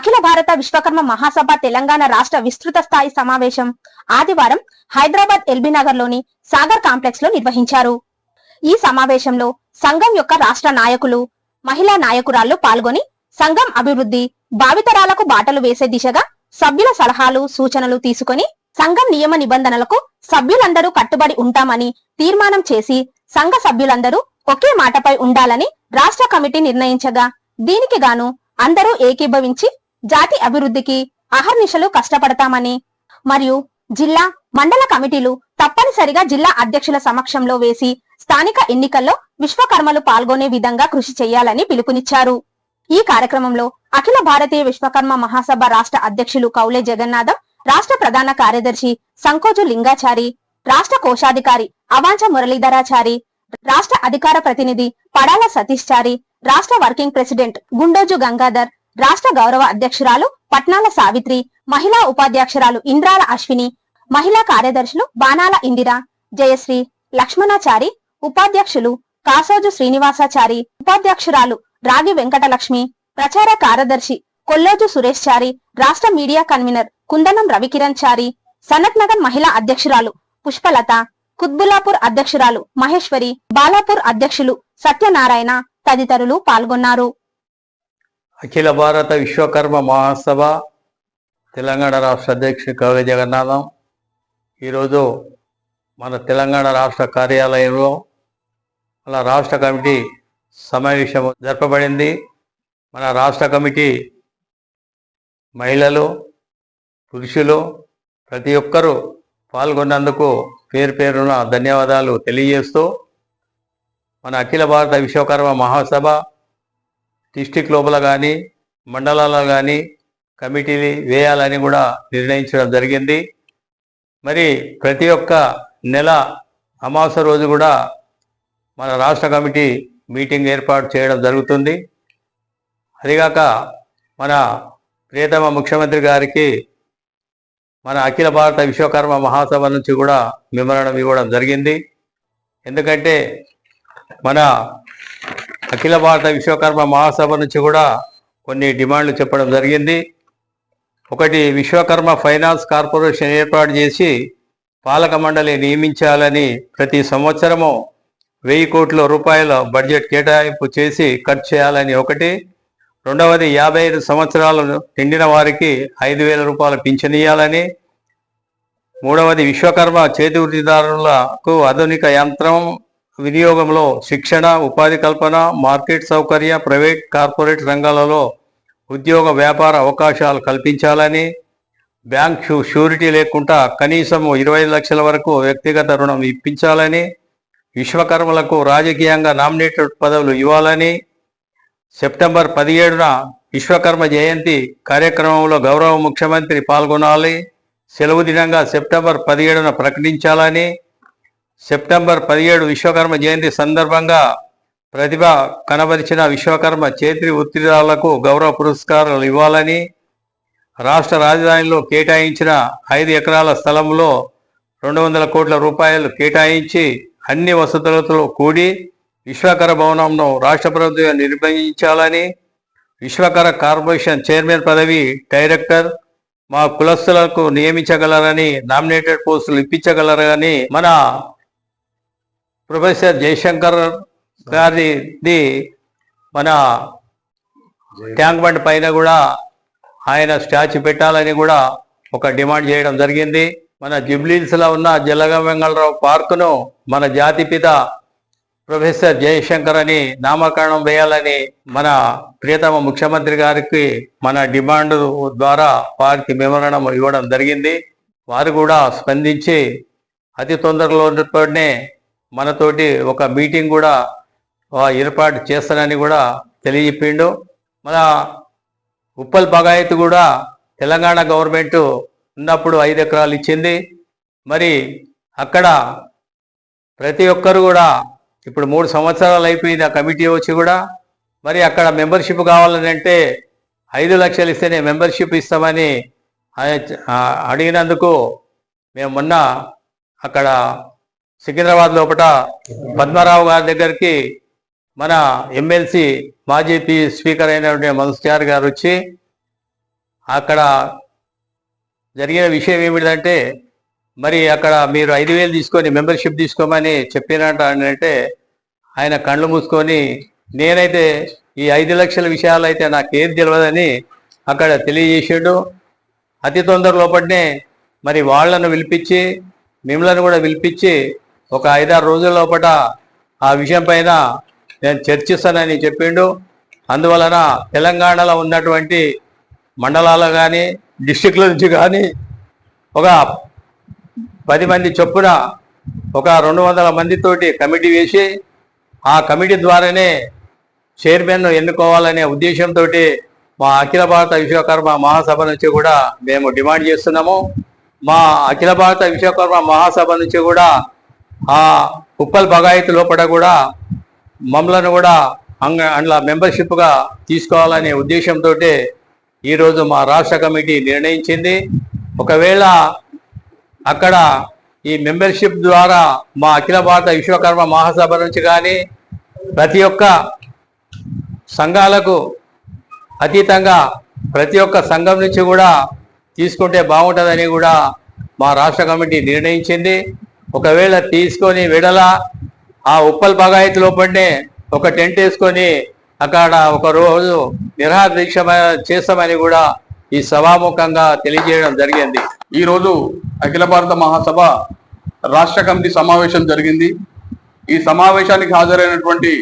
అఖిల భారత విశ్వకర్మ మహాసభ తెలంగాణ రాష్ట్ర విస్తృత స్థాయి సమావేశం ఆదివారం హైదరాబాద్ ఎల్బీ నగర్లోని సాగర్ కాంప్లెక్స్లో నిర్వహించారు. ఈ సమావేశంలో సంఘం యొక్క రాష్ట్ర నాయకులు మహిళా నాయకురాళ్ళు పాల్గొని సంఘం అభివృద్ధి భావితరాలకు బాటలు వేసే దిశగా సభ్యుల సలహాలు సూచనలు తీసుకొని సంఘం నియమ నిబంధనలకు సభ్యులందరూ కట్టుబడి ఉంటామని తీర్మానం చేసి సంఘ సభ్యులందరూ ఒకే మాటపై ఉండాలని రాష్ట్ర కమిటీ నిర్ణయించగా దీనికి గాను అందరూ ఏకీభవించి జాతి అభివృద్ధికి అహర్నిశలు కష్టపడతామని మరియు జిల్లా మండల కమిటీలు తప్పనిసరిగా జిల్లా అధ్యక్షుల సమక్షంలో వేసి స్థానిక ఎన్నికల్లో విశ్వకర్మలు పాల్గొనే విధంగా కృషి చేయాలని పిలుపునిచ్చారు. ఈ కార్యక్రమంలో అఖిల భారతీయ విశ్వకర్మ మహాసభ రాష్ట్ర అధ్యక్షులు కౌలే జగన్నాథం రాష్ట్ర ప్రధాన కార్యదర్శి సంకోజు లింగాచారి రాష్ట్ర కోశాధికారి అవాంచ మురళీధరాచారి రాష్ట్ర అధికార ప్రతినిధి పడాల సతీష్ చారి రాష్ట్ర వర్కింగ్ ప్రెసిడెంట్ గుండోజు గంగాధర్ రాష్ట్ర గౌరవ అధ్యక్షురాలు పట్నాల సావిత్రి మహిళా ఉపాధ్యక్షురాలు ఇంద్రాల అశ్విని మహిళా కార్యదర్శులు బాణాల ఇందిర జయశ్రీ లక్ష్మణాచారి ఉపాధ్యక్షులు కాసోజు శ్రీనివాసాచారి ఉపాధ్యక్షురాలు రాగి వెంకటలక్ష్మి ప్రచార కార్యదర్శి కొల్లోజు సురేష్ చారి రాష్ట్ర మీడియా కన్వీనర్ కుందనం రవికిరణ్ చారి సనత్ నగర్ మహిళా అధ్యక్షురాలు పుష్పలత కుత్బులాపూర్ అధ్యక్షురాలు మహేశ్వరి బాలాపూర్ అధ్యక్షులు సత్యనారాయణ తదితరులు పాల్గొన్నారు. అఖిల భారత విశ్వకర్మ మహాసభ తెలంగాణ రాష్ట్ర అధ్యక్షుడు కవి జగన్నాథం. ఈరోజు మన తెలంగాణ రాష్ట్ర కార్యాలయంలో మన రాష్ట్ర కమిటీ సమావేశం జరపబడింది. మన రాష్ట్ర కమిటీ మహిళలు పురుషులు ప్రతి ఒక్కరూ పాల్గొన్నందుకు పేరు పేరున ధన్యవాదాలు తెలియజేస్తూ మన అఖిల భారత విశ్వకర్మ మహాసభ డిస్టిక్ లోపల కానీ మండలాల్లో కానీ కమిటీలు వేయాలని కూడా నిర్ణయించడం జరిగింది. మరి ప్రతి ఒక్క నెల అమాస రోజు కూడా మన రాష్ట్ర కమిటీ మీటింగ్ ఏర్పాటు చేయడం జరుగుతుంది. అదిగాక మన ప్రియతమ ముఖ్యమంత్రి గారికి మన అఖిల భారత విశ్వకర్మ మహాసభ నుంచి కూడా మెమరణం ఇవ్వడం జరిగింది. ఎందుకంటే మన అఖిల భారత విశ్వకర్మ మహాసభ నుంచి కూడా కొన్ని డిమాండ్లు చెప్పడం జరిగింది. ఒకటి విశ్వకర్మ ఫైనాన్స్ కార్పొరేషన్ ఏర్పాటు చేసి పాలక మండలి నియమించాలని ప్రతి సంవత్సరము వెయ్యి కోట్ల రూపాయల బడ్జెట్ కేటాయింపు చేసి ఖర్చు చేయాలని ఒకటి. రెండవది యాభై ఐదు సంవత్సరాలు నిండిన వారికి ఐదు వేల రూపాయలు పింఛన్ ఇవ్వాలని మూడవది విశ్వకర్మ చేతి వృత్తిదారులకు ఆధునిక యంత్రం వినియోగంలో శిక్షణ ఉపాధి కల్పన మార్కెట్ సౌకర్య ప్రైవేట్ కార్పొరేట్ రంగాలలో ఉద్యోగ వ్యాపార అవకాశాలు కల్పించాలని బ్యాంక్ షూ షూరిటీ లేకుండా కనీసం ఇరవై లక్షల వరకు వ్యక్తిగత రుణం ఇప్పించాలని విశ్వకర్మలకు రాజకీయంగా నామినేటెడ్ పదవులు ఇవ్వాలని సెప్టెంబర్ పదిహేడున విశ్వకర్మ జయంతి కార్యక్రమంలో గౌరవ ముఖ్యమంత్రి పాల్గొనాలి సెలవు దినంగా సెప్టెంబర్ పదిహేడున ప్రకటించాలని సెప్టెంబర్ పదిహేడు విశ్వకర్మ జయంతి సందర్భంగా ప్రతిభ కనబరిచిన విశ్వకర్మ చేతి ఉత్తీర్ణాలకు గౌరవ పురస్కారాలు ఇవ్వాలని రాష్ట్ర రాజధానిలో కేటాయించిన ఐదు ఎకరాల స్థలంలో రెండు వందల కోట్ల రూపాయలు కేటాయించి అన్ని వసతులతో కూడి విశ్వకర భవనంను రాష్ట్ర ప్రభుత్వం నిర్వహించాలని విశ్వకర కార్పొరేషన్ చైర్మన్ పదవి డైరెక్టర్ మా కులస్తులకు నియమించగలరని నామినేటెడ్ పోస్టులు ఇప్పించగలరని మన ప్రొఫెసర్ జయశంకర్ గారిది మన ట్యాంక్ బండ్ పైన కూడా ఆయన స్టాచ్యూ పెట్టాలని కూడా ఒక డిమాండ్ చేయడం జరిగింది. మన జిబ్లీన్స్లో ఉన్న జలగ వెంగళరావు పార్కును మన జాతిపిత ప్రొఫెసర్ జయశంకర్ అని నామకరణం వేయాలని మన ప్రియతమ ముఖ్యమంత్రి గారికి మన డిమాండ్ ద్వారా వారికి వివరణం ఇవ్వడం జరిగింది. వారు కూడా స్పందించి అతి తొందరలోనే మనతోటి ఒక మీటింగ్ కూడా ఏర్పాటు చేస్తానని కూడా తెలియజెప్పిండు. మన ఉప్పల్ బగాయత్ కూడా తెలంగాణ గవర్నమెంట్ ఉన్నప్పుడు ఐదు ఎకరాలు ఇచ్చింది. మరి అక్కడ ప్రతి ఒక్కరు కూడా ఇప్పుడు మూడు సంవత్సరాలు అయిపోయింది ఆ కమిటీ వచ్చి కూడా. మరి అక్కడ మెంబర్షిప్ కావాలని అంటే ఐదు లక్షలు ఇస్తేనే మెంబర్షిప్ ఇస్తామని అడిగినందుకు మేము మొన్న అక్కడ సికింద్రాబాద్ లోపల పద్మారావు గారి దగ్గరికి మన ఎమ్మెల్సీ మాజీ పి స్పీకర్ అయినటువంటి మనస్టార్ గారు వచ్చి అక్కడ జరిగిన విషయం ఏమిటంటే మరి అక్కడ మీరు ఐదు వేలు తీసుకొని మెంబర్షిప్ తీసుకోమని చెప్పినట్టు అంటే ఆయన కళ్ళు మూసుకొని నేనైతే ఈ ఐదు లక్షల విషయాలు అయితే నాకేం తెలియదని అక్కడ తెలియజేసాడు. అతి తొందర లోపలనే మరి వాళ్ళను పిలిపించి మిమ్మల్ని కూడా పిలిపించి ఒక ఐదారు రోజుల లోపల ఆ విషయం పైన నేను చర్చిస్తానని చెప్పిండు. అందువలన తెలంగాణలో ఉన్నటువంటి మండలాలు కానీ డిస్టిక్ల నుంచి కానీ ఒక పది మంది చొప్పున ఒక రెండు వందల మందితోటి కమిటీ వేసి ఆ కమిటీ ద్వారానే చైర్మన్ ఎన్నుకోవాలనే ఉద్దేశంతో మా అఖిల భారత విశ్వకర్మ మహాసభ నుంచి కూడా మేము డిమాండ్ చేస్తున్నాము. మా అఖిల భారత విశ్వకర్మ మహాసభ నుంచి కూడా ఆ ఉప్పల్ బగాయత్ లోపల కూడా మమ్మలను కూడా అంగ అందులో మెంబర్షిప్గా తీసుకోవాలనే ఉద్దేశంతో ఈరోజు మా రాష్ట్ర కమిటీ నిర్ణయించింది. ఒకవేళ అక్కడ ఈ మెంబర్షిప్ ద్వారా మా అఖిల భారత విశ్వకర్మ మహాసభ నుంచి కానీ ప్రతి ఒక్క సంఘాలకు అతీతంగా ప్రతి ఒక్క సంఘం నుంచి కూడా తీసుకుంటే బాగుంటుందని కూడా మా రాష్ట్ర కమిటీ నిర్ణయించింది. ఒకవేళ తీసుకొని విడల ఆ ఉప్పల్ బగాయత్ లోపలనే ఒక టెంట్ వేసుకొని అక్కడ ఒక రోజు నిరహార దీక్ష చేస్తామని కూడా ఈ సభాముఖంగా తెలియజేయడం జరిగింది. ఈ రోజు అఖిల భారత మహాసభ రాష్ట్ర కమిటీ సమావేశం జరిగింది. ఈ సమావేశానికి హాజరైనటువంటి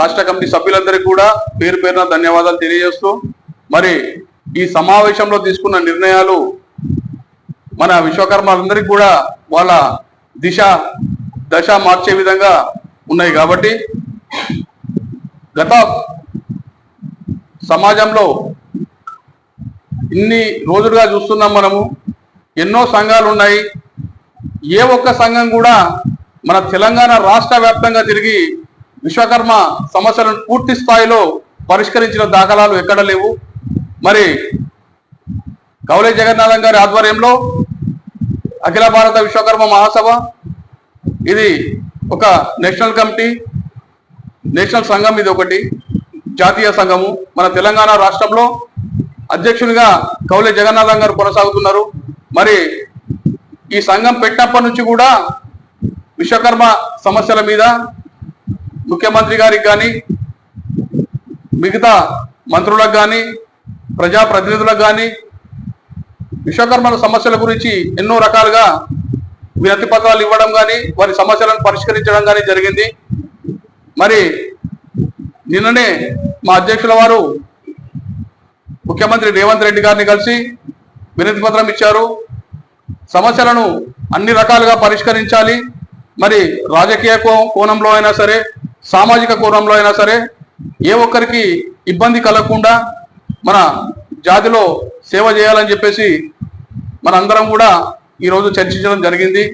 రాష్ట్ర కమిటీ సభ్యులందరికీ కూడా పేరు పేరున ధన్యవాదాలు తెలియజేస్తూ మరి ఈ సమావేశంలో తీసుకున్న నిర్ణయాలు మన విశ్వకర్మలందరికీ కూడా వాళ్ళ దిశ దశ మార్చే విధంగా ఉన్నాయి కాబట్టి గత సమాజంలో ఇన్ని రోజులుగా చూస్తున్నాం మనము. ఎన్నో సంఘాలు ఉన్నాయి. ఏ ఒక్క సంఘం కూడా మన తెలంగాణ రాష్ట్ర వ్యాప్తంగా తిరిగి విశ్వకర్మ సమస్యలను పూర్తి స్థాయిలో పరిష్కరించిన దాఖలాలు ఎక్కడ లేవు. మరి కౌలే జగన్నాథం గారి ఆధ్వర్యంలో అఖిల భారత విశ్వకర్మ మహాసభ. ఇది ఒక నేషనల్ కమిటీ నేషనల్ సంఘం ఇది ఒకటి జాతీయ సంఘము. మన తెలంగాణ రాష్ట్రంలో అధ్యక్షునిగా కౌలే జగన్నాథం గారు కొనసాగుతున్నారు. మరి ఈ సంఘం పెట్టినప్పటి నుంచి కూడా విశ్వకర్మ సమస్యల మీద ముఖ్యమంత్రి గారికి కానీ మిగతా మంత్రులకు కానీ ప్రజాప్రతినిధులకు కానీ విశ్వకర్మల సమస్యల గురించి ఎన్నో రకాలుగా వినతి పత్రాలు ఇవ్వడం కానీ వారి సమస్యలను పరిష్కరించడం కానీ జరిగింది. మరి నిన్ననే మా అధ్యక్షుల వారు ముఖ్యమంత్రి రేవంత్ రెడ్డి గారిని కలిసి వినతి పత్రం ఇచ్చారు. సమస్యలను అన్ని రకాలుగా పరిష్కరించాలి. మరి రాజకీయ కో- కోణంలో అయినా సరే సామాజిక కోణంలో అయినా సరే ఏ ఒక్కరికి ఇబ్బంది కలగకుండా మన జాతిలో సేవ చేయాలని చెప్పేసి మనందరం కూడా ఈరోజు చర్చించడం జరిగింది.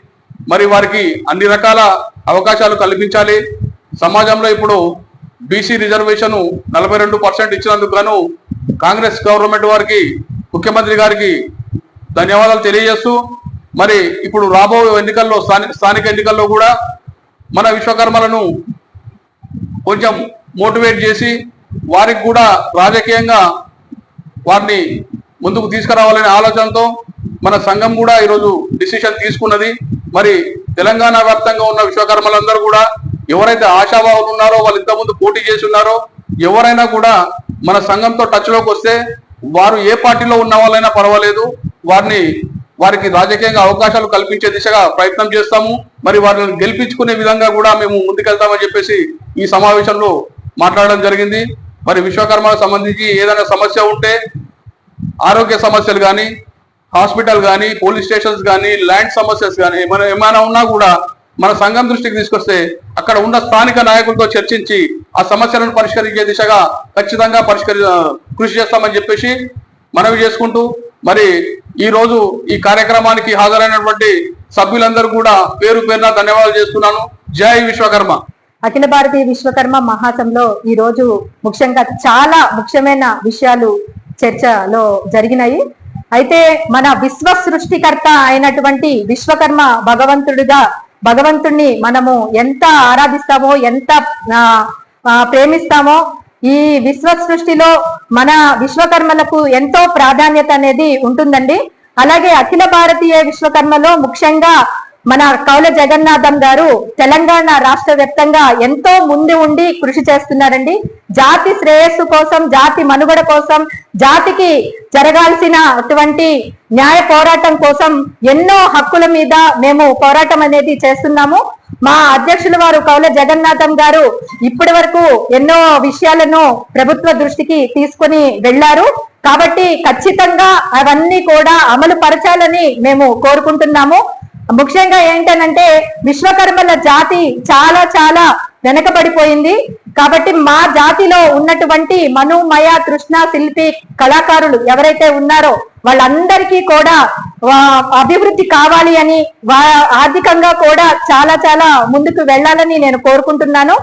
మరి వారికి అన్ని రకాల అవకాశాలు కల్పించాలి. సమాజంలో ఇప్పుడు బీసీ రిజర్వేషన్ నలభై రెండు పర్సెంట్ ఇచ్చినందుకు గాను కాంగ్రెస్ గవర్నమెంట్ వారికి ముఖ్యమంత్రి గారికి ధన్యవాదాలు తెలియజేస్తూ మరి ఇప్పుడు రాబో ఎన్నికల్లో స్థానిక స్థానిక ఎన్నికల్లో కూడా మన విశ్వకర్మలను కొంచెం మోటివేట్ చేసి వారికి కూడా రాజకీయంగా వారిని ముందుకు తీసుకురావాలనే ఆలోచనతో మన సంఘం కూడా ఈరోజు డిసిషన్ తీసుకున్నది. మరి తెలంగాణ వ్యాప్తంగా ఉన్న విశ్వకర్మలందరూ కూడా ఎవరైతే ఆశాభావులు ఉన్నారో వాళ్ళు ఇంతకుముందు పోటీ చేసి ఉన్నారో ఎవరైనా కూడా మన సంఘంతో టచ్లోకి వస్తే వారు ఏ పార్టీలో ఉన్న వాళ్ళైనా పర్వాలేదు. వారిని వారికి రాజకీయంగా అవకాశాలు కల్పించే దిశగా ప్రయత్నం చేస్తాము. మరి వారిని గెలిపించుకునే విధంగా కూడా మేము ముందుకెళ్తామని చెప్పేసి ఈ సమావేశంలో మాట్లాడడం జరిగింది. మరి విశ్వకర్మకు సంబంధించి ఏదైనా సమస్య ఉంటే ఆరోగ్య సమస్యలు కానీ హాస్పిటల్ కానీ పోలీస్ స్టేషన్స్ కానీ ల్యాండ్ సమస్యస్ కానీ ఏమైనా ఏమైనా ఉన్నా కూడా మన సంఘం దృష్టికి తీసుకొస్తే అక్కడ ఉన్న స్థానిక నాయకులతో చర్చించి ఆ సమస్యలను పరిష్కరించే దిశగా ఖచ్చితంగా పరిష్కరి కృషి చేస్తామని చెప్పేసి మనవి చేసుకుంటూ మరి ఈ రోజు ఈ కార్యక్రమానికి హాజరైనటువంటి సభ్యులందరూ కూడా పేరు పేరున ధన్యవాదాలు చేస్తున్నాను జై విశ్వకర్మ. అఖిల భారతీయ విశ్వకర్మ మహాసంలో ఈ రోజు ముఖ్యంగా చాలా ముఖ్యమైన విషయాలు చర్చలో జరిగినాయి. అయితే మన విశ్వ సృష్టికర్త అయినటువంటి విశ్వకర్మ భగవంతుడిగా భగవంతుణ్ణి మనము ఎంత ఆరాధిస్తామో ఎంత ప్రేమిస్తామో ఈ విశ్వ సృష్టిలో మన విశ్వకర్మలకు ఎంతో ప్రాధాన్యత అనేది ఉంటుందండి. అలాగే అఖిల భారతీయ విశ్వకర్మలో ముఖ్యంగా మన కౌల జగన్నాథం గారు తెలంగాణ రాష్ట్ర వ్యాప్తంగా ఎంతో ముందు ఉండి కృషి చేస్తున్నారండి. జాతి శ్రేయస్సు కోసం జాతి మనుగడ కోసం జాతికి జరగాల్సిన అటువంటి న్యాయ పోరాటం కోసం ఎన్నో హక్కుల మీద మేము పోరాటం అనేది చేస్తున్నాము. మా అధ్యక్షుల వారు కౌల జగన్నాథం గారు ఇప్పటి వరకు ఎన్నో విషయాలను ప్రభుత్వ దృష్టికి తీసుకొని వెళ్ళారు కాబట్టి ఖచ్చితంగా అవన్నీ కూడా అమలు పరచాలని మేము కోరుకుంటున్నాము. ముఖ్యంగా ఏంటనంటే విశ్వకర్మల జాతి చాలా చాలా వెనకబడిపోయింది. కాబట్టి మా జాతిలో ఉన్నటువంటి మనుమయ కృష్ణ శిల్పి కళాకారులు ఎవరైతే ఉన్నారో వాళ్ళందరికీ కూడా అభివృద్ధి కావాలి అని వా- ఆర్థికంగా కూడా చాలా చాలా ముందుకు వెళ్ళాలని నేను కోరుకుంటున్నాను.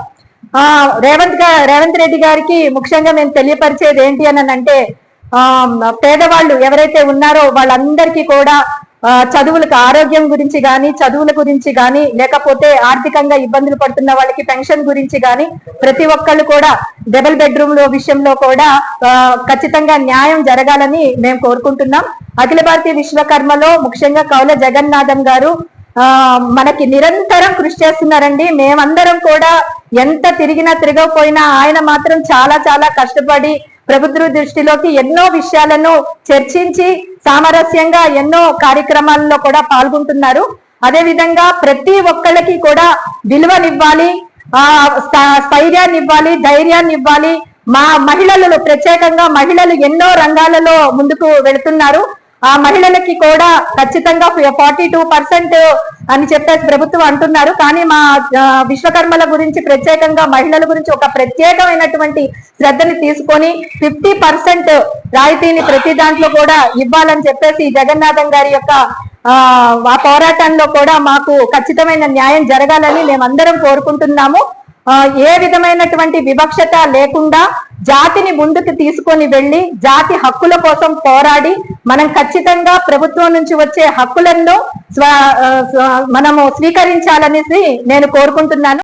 ఆ రేవంత్గా రేవంత్ రెడ్డి గారికి ముఖ్యంగా మేము తెలియపరిచేది ఏంటి అని అంటే ఆ పేదవాళ్ళు ఎవరైతే ఉన్నారో వాళ్ళందరికీ కూడా చదువులకు ఆరోగ్యం గురించి కానీ చదువుల గురించి కానీ లేకపోతే ఆర్థికంగా ఇబ్బందులు పడుతున్న వాళ్ళకి పెన్షన్ గురించి కానీ ప్రతి ఒక్కళ్ళు కూడా డబుల్ బెడ్రూమ్లో విషయంలో కూడా ఖచ్చితంగా న్యాయం జరగాలని మేము కోరుకుంటున్నాం. అఖిల భారతీయ విశ్వకర్మలో ముఖ్యంగా కౌల జగన్నాథం గారు మనకి నిరంతరం కృషి చేస్తున్నారండి. మేమందరం కూడా ఎంత తిరిగినా తిరగకపోయినా ఆయన మాత్రం చాలా చాలా కష్టపడి ప్రభుత్వ దృష్టిలోకి ఎన్నో విషయాలను చర్చించి సామరస్యంగా ఎన్నో కార్యక్రమాల్లో కూడా పాల్గొంటున్నారు. అదే విధంగా ప్రతి ఒక్కళ్ళకి కూడా విలువనివ్వాలి ఆ స్థైర్యాన్ని ఇవ్వాలి ధైర్యాన్ని ఇవ్వాలి మా మహిళలు ప్రత్యేకంగా మహిళలు ఎన్నో రంగాలలో ముందుకు వెళుతున్నారు. ఆ మహిళలకి కూడా ఖచ్చితంగా ఫార్టీ టూ పర్సెంట్ అని చెప్పేసి ప్రభుత్వం అంటున్నారు. కానీ మా విశ్వకర్మల గురించి ప్రత్యేకంగా మహిళల గురించి ఒక ప్రత్యేకమైనటువంటి శ్రద్ధని తీసుకొని ఫిఫ్టీ పర్సెంట్ రాయితీని ప్రతి దాంట్లో కూడా ఇవ్వాలని చెప్పేసి జగన్నాథం గారి యొక్క ఆ పోరాటంలో కూడా మాకు ఖచ్చితమైన న్యాయం జరగాలని మేమందరం కోరుకుంటున్నాము. ఏ విధమైనటువంటి వివక్షత లేకుండా జాతిని ముందుకు తీసుకొని వెళ్ళి జాతి హక్కుల కోసం పోరాడి మనం ఖచ్చితంగా ప్రభుత్వం నుంచి వచ్చే హక్కులను స్వ స్వ- మనము స్వీకరించాలనేసి నేను కోరుకుంటున్నాను.